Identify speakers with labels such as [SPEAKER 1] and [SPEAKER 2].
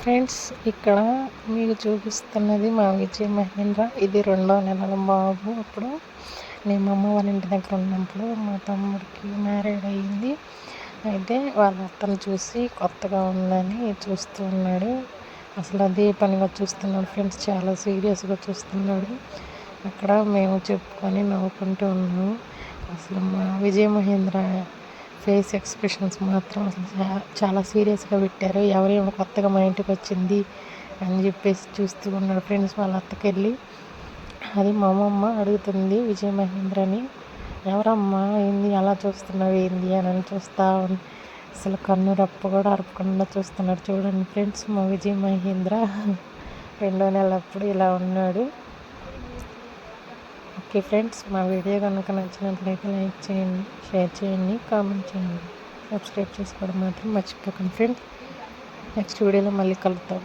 [SPEAKER 1] Friends ఇక్కడ మీకు చూపిస్తున్నది మా విజయ మహేంద్ర. ఇది రెండో నెలల బాబు. అప్పుడు మేము అమ్మ వాళ్ళ ఇంటి దగ్గర ఉన్నప్పుడు మా తమ్ముడికి మ్యారేడ్ అయ్యింది. అయితే వాళ్ళ అత్తను చూసి కొత్తగా ఉందని చూస్తూ ఉన్నాడు. అసలు అదే పనిగా చూస్తున్నాడు ఫ్రెండ్స్. చాలా సీరియస్గా చూస్తున్నాడు. అక్కడ మేము చెప్పుకొని నవ్వుకుంటూ ఉన్నాము. అసలు మా విజయ మహేంద్ర ఫేస్ ఎక్స్ప్రెషన్స్ మాత్రం అసలు చాలా సీరియస్గా పెట్టారు. ఎవరేమో కొత్తగా మా ఇంటికి వచ్చింది అని చెప్పేసి చూస్తూ ఉన్నాడు ఫ్రెండ్స్ వాళ్ళ అత్తకి వెళ్ళి అది మా అమ్మమ్మ అడుగుతుంది విజయ మహేంద్రని ఎవరమ్మా? ఏంది? అలా చూస్తున్నావు? ఏంది? అని చూస్తా అసలు కన్ను రప్ప కూడా అరపకుండా చూస్తున్నాడు చూడండి ఫ్రెండ్స్ మా విజయ మహేంద్ర. రెండో నెల అప్పుడు ఇలా ఉన్నాడు. ఓకే ఫ్రెండ్స్ మా వీడియో కనుక నచ్చినట్లయితే లైక్ చేయండి షేర్ చేయండి కామెంట్ చేయండి. సబ్స్క్రైబ్ చేసుకోవడం మాత్రం మర్చిపోకండి ఫ్రెండ్స్. నెక్స్ట్ వీడియోలో మళ్ళీ కలుద్దాం.